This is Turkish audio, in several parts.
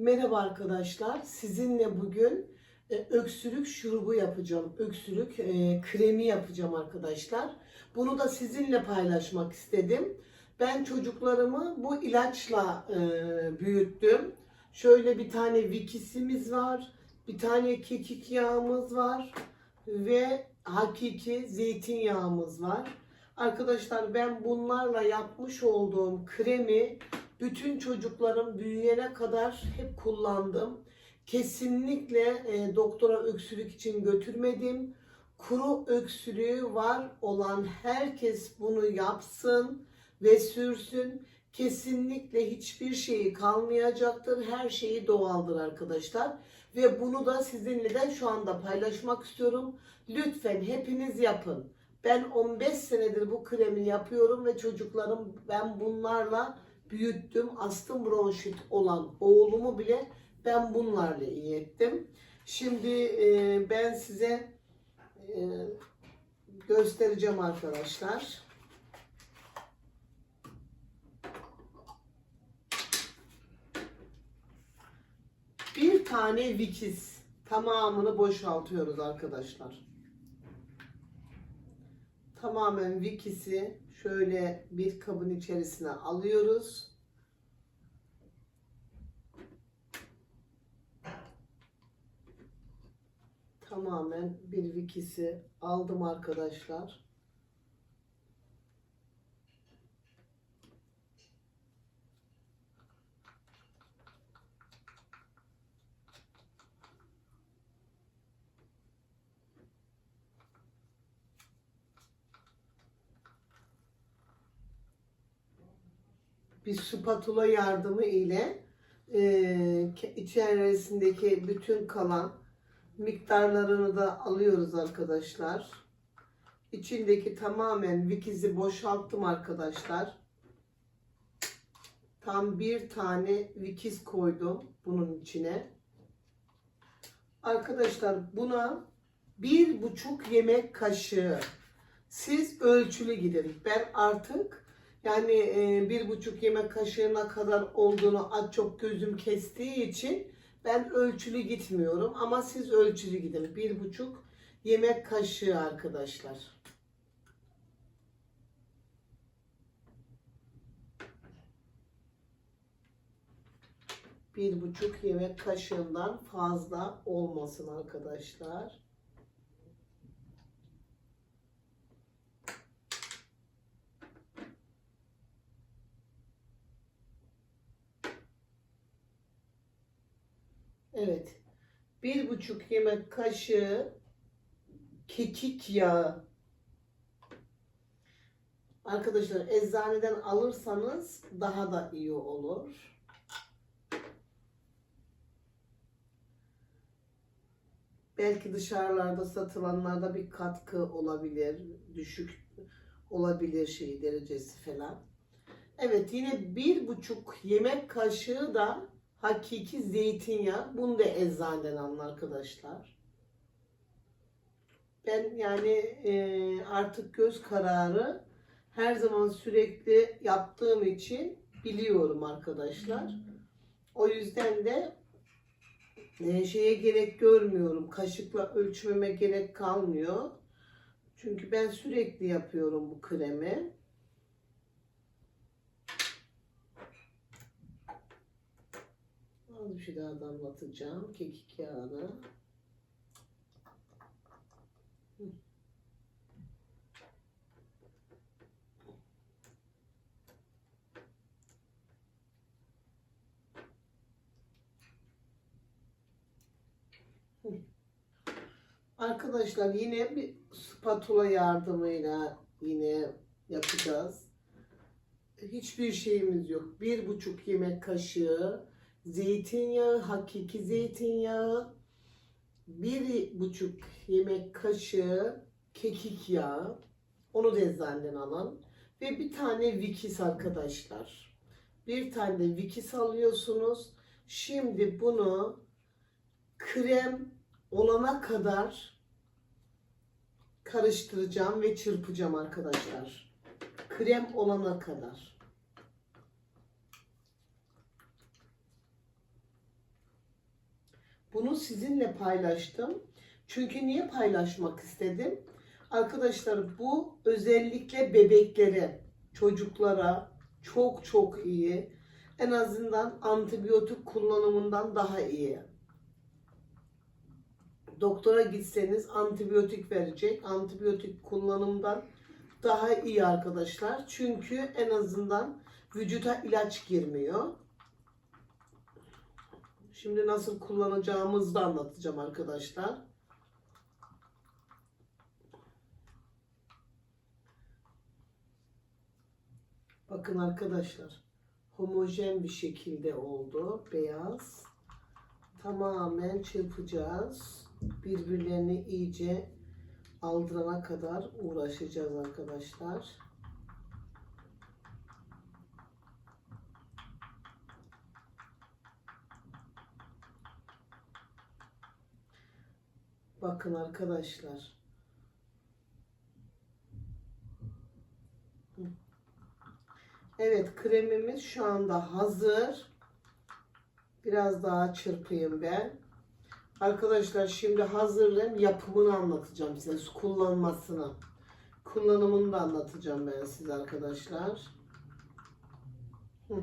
Merhaba arkadaşlar. Sizinle bugün e, öksürük şurubu yapacağım. Öksürük e, kremi yapacağım arkadaşlar. Bunu da sizinle paylaşmak istedim. Ben çocuklarımı bu ilaçla e, büyüttüm. Şöyle bir tane vikisimiz var. Bir tane kekik yağımız var. Ve hakiki zeytinyağımız var. Arkadaşlar ben bunlarla yapmış olduğum kremi bütün çocuklarım büyüyene kadar hep kullandım. Kesinlikle e, doktora öksürük için götürmedim. Kuru öksürüğü var olan herkes bunu yapsın ve sürsün. Kesinlikle hiçbir şeyi kalmayacaktır. Her şeyi doğaldır arkadaşlar. Ve bunu da sizinle de şu anda paylaşmak istiyorum. Lütfen hepiniz yapın. Ben 15 senedir bu kremi yapıyorum ve çocuklarım ben bunlarla büyüttüm. Astım bronşit olan oğlumu bile ben bunlarla iyi ettim. Şimdi e, ben size e, göstereceğim arkadaşlar. Bir tane vikis tamamını boşaltıyoruz arkadaşlar. Tamamen vikisi şöyle bir kabın içerisine alıyoruz. Tamamen bir vikisi aldım arkadaşlar. Bir spatula yardımı ile e, içerisindeki bütün kalan miktarlarını da alıyoruz arkadaşlar. İçindeki tamamen vikizi boşalttım arkadaşlar. Tam bir tane vikiz koydum bunun içine. Arkadaşlar buna bir buçuk yemek kaşığı siz ölçülü gidin. Ben artık yani e, bir buçuk yemek kaşığına kadar olduğunu az çok gözüm kestiği için ben ölçülü gitmiyorum. Ama siz ölçülü gidin. Bir buçuk yemek kaşığı arkadaşlar. Bir buçuk yemek kaşığından fazla olmasın arkadaşlar. Evet. Bir buçuk yemek kaşığı kekik yağı. Arkadaşlar eczaneden alırsanız daha da iyi olur. Belki dışarılarda satılanlarda bir katkı olabilir. Düşük olabilir şey derecesi falan. Evet yine bir buçuk yemek kaşığı da hakiki zeytinyağı. Bunu da eczaneden alın arkadaşlar. Ben yani e, artık göz kararı her zaman sürekli yaptığım için biliyorum arkadaşlar. O yüzden de e, şeye gerek görmüyorum. Kaşıkla ölçmeme gerek kalmıyor. Çünkü ben sürekli yapıyorum bu kremi. Az bir şey daha damlatacağım. Kekik. Hı. Arkadaşlar yine bir spatula yardımıyla yine yapacağız. Hiçbir şeyimiz yok. Bir buçuk yemek kaşığı zeytinyağı, hakiki zeytinyağı, bir buçuk yemek kaşığı kekik yağı, onu da eczaneden alın ve bir tane vikis arkadaşlar. Bir tane vikis alıyorsunuz. Şimdi bunu krem olana kadar karıştıracağım ve çırpacağım arkadaşlar. Krem olana kadar. Bunu sizinle paylaştım. Çünkü niye paylaşmak istedim? Arkadaşlar bu özellikle bebeklere, çocuklara çok çok iyi. En azından antibiyotik kullanımından daha iyi. Doktora gitseniz antibiyotik verecek. Antibiyotik kullanımdan daha iyi arkadaşlar. Çünkü en azından vücuda ilaç girmiyor. Şimdi nasıl kullanacağımızı da anlatacağım arkadaşlar. Bakın arkadaşlar. Homojen bir şekilde oldu. Beyaz. Tamamen çırpacağız. Birbirlerini iyice aldırana kadar uğraşacağız arkadaşlar. Bakın arkadaşlar. Evet kremimiz şu anda hazır. Biraz daha çırpayım ben. Arkadaşlar şimdi hazırlayayım yapımını anlatacağım size kullanmasını. Kullanımını da anlatacağım ben size arkadaşlar. Hı.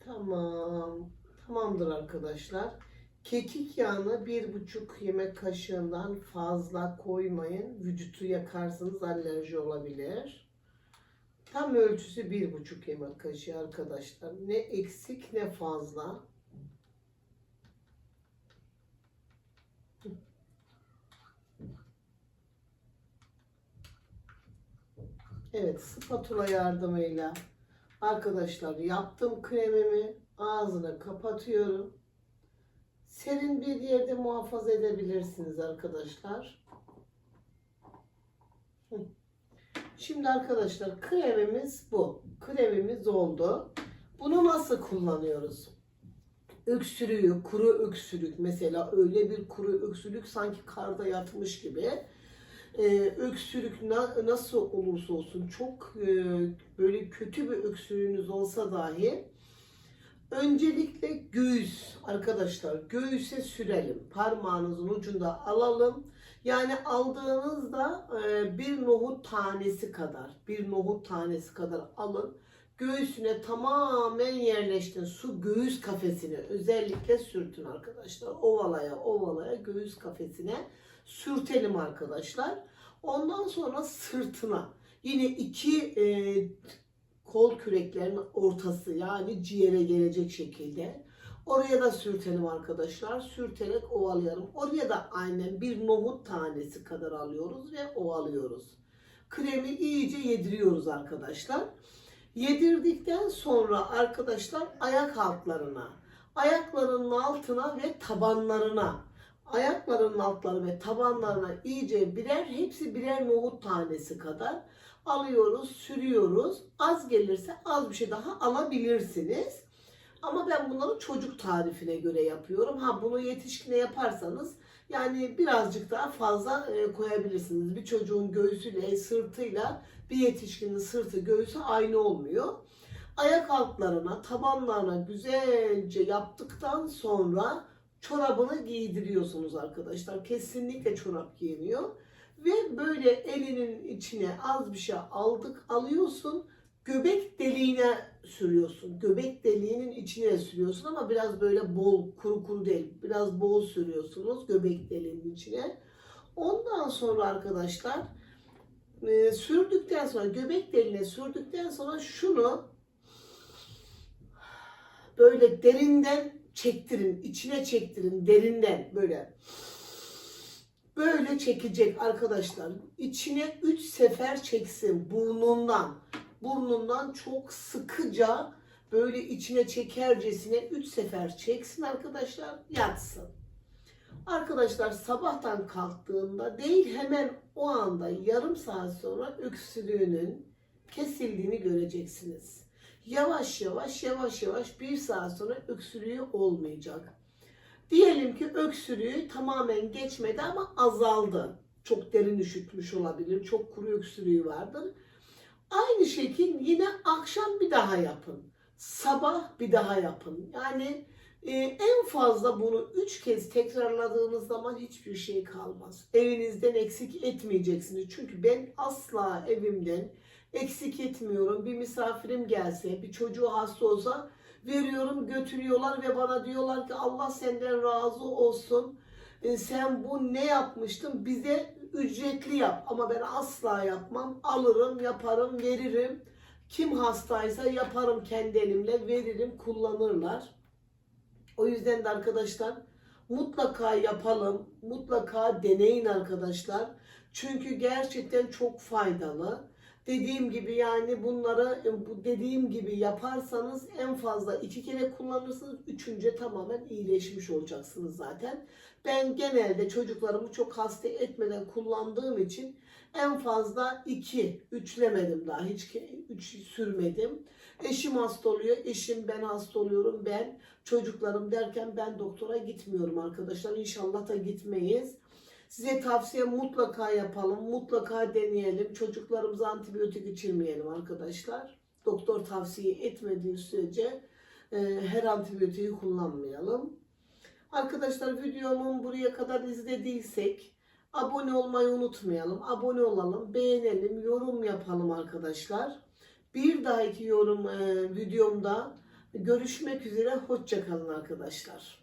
Tamam. Tamamdır arkadaşlar. Kekik yağını bir buçuk yemek kaşığından fazla koymayın. Vücutu yakarsınız alerji olabilir. Tam ölçüsü bir buçuk yemek kaşığı arkadaşlar. Ne eksik ne fazla. Evet spatula yardımıyla arkadaşlar yaptım kremimi ağzını kapatıyorum. Serin bir yerde muhafaza edebilirsiniz arkadaşlar. Şimdi arkadaşlar kremimiz bu. Kremimiz oldu. Bunu nasıl kullanıyoruz? Öksürüğü, kuru öksürük mesela öyle bir kuru öksürük sanki karda yatmış gibi. Ee, öksürük na- nasıl olursa olsun çok e, böyle kötü bir öksürüğünüz olsa dahi öncelikle göğüs arkadaşlar göğüse sürelim. Parmağınızın ucunda alalım. Yani aldığınızda e, bir nohut tanesi kadar, bir nohut tanesi kadar alın. Göğsüne tamamen yerleştin. Su göğüs kafesine özellikle sürtün arkadaşlar. Ovalaya ovalaya göğüs kafesine sürtelim arkadaşlar. Ondan sonra sırtına yine iki e, kol küreklerinin ortası yani ciğere gelecek şekilde oraya da sürtelim arkadaşlar. Sürterek ovalayalım. Oraya da aynen bir nohut tanesi kadar alıyoruz ve ovalıyoruz. Kremi iyice yediriyoruz arkadaşlar. Yedirdikten sonra arkadaşlar ayak altlarına, ayaklarının altına ve tabanlarına, ayaklarının altları ve tabanlarına iyice birer, hepsi birer nohut tanesi kadar alıyoruz, sürüyoruz. Az gelirse az bir şey daha alabilirsiniz. Ama ben bunları çocuk tarifine göre yapıyorum. Ha bunu yetişkine yaparsanız yani birazcık daha fazla e, koyabilirsiniz. Bir çocuğun göğsüyle, sırtıyla bir yetişkinin sırtı, göğsü aynı olmuyor. Ayak altlarına, tabanlarına güzelce yaptıktan sonra çorabını giydiriyorsunuz arkadaşlar. Kesinlikle çorap giyiniyor. Ve böyle elinin içine az bir şey aldık, alıyorsun. Göbek deliğine sürüyorsun. Göbek deliğinin içine sürüyorsun ama biraz böyle bol, kuru kuru değil. Biraz bol sürüyorsunuz göbek deliğinin içine. Ondan sonra arkadaşlar e, sürdükten sonra göbek deliğine sürdükten sonra şunu böyle derinden çektirin, içine çektirin derinden böyle. Böyle çekecek arkadaşlar. İçine 3 sefer çeksin burnundan. Burnundan çok sıkıca böyle içine çekercesine 3 sefer çeksin arkadaşlar yatsın. Arkadaşlar sabahtan kalktığında değil hemen o anda yarım saat sonra öksürüğünün kesildiğini göreceksiniz. Yavaş yavaş yavaş yavaş bir saat sonra öksürüğü olmayacak. Diyelim ki öksürüğü tamamen geçmedi ama azaldı. Çok derin üşütmüş olabilir. Çok kuru öksürüğü vardır. Aynı şekil yine akşam bir daha yapın. Sabah bir daha yapın. Yani Ee, en fazla bunu 3 kez tekrarladığınız zaman hiçbir şey kalmaz. Evinizden eksik etmeyeceksiniz. Çünkü ben asla evimden eksik etmiyorum. Bir misafirim gelse, bir çocuğu hasta olsa veriyorum, götürüyorlar ve bana diyorlar ki Allah senden razı olsun. Ee, sen bu ne yapmıştın? Bize ücretli yap. Ama ben asla yapmam. Alırım, yaparım, veririm. Kim hastaysa yaparım kendi elimle, veririm, kullanırlar. O yüzden de arkadaşlar mutlaka yapalım. Mutlaka deneyin arkadaşlar. Çünkü gerçekten çok faydalı. Dediğim gibi yani bunları bu dediğim gibi yaparsanız en fazla iki kere kullanırsınız. Üçüncü tamamen iyileşmiş olacaksınız zaten. Ben genelde çocuklarımı çok hasta etmeden kullandığım için en fazla iki, üçlemedim daha. Hiç üç sürmedim. Eşim hasta oluyor, eşim ben hasta oluyorum, ben çocuklarım derken ben doktora gitmiyorum arkadaşlar. İnşallah da gitmeyiz. Size tavsiye mutlaka yapalım, mutlaka deneyelim. Çocuklarımıza antibiyotik içirmeyelim arkadaşlar. Doktor tavsiye etmediği sürece e, her antibiyotiği kullanmayalım. Arkadaşlar videomun buraya kadar izlediysek abone olmayı unutmayalım. Abone olalım, beğenelim, yorum yapalım arkadaşlar. Bir dahaki yorum e, videomda görüşmek üzere. Hoşçakalın arkadaşlar.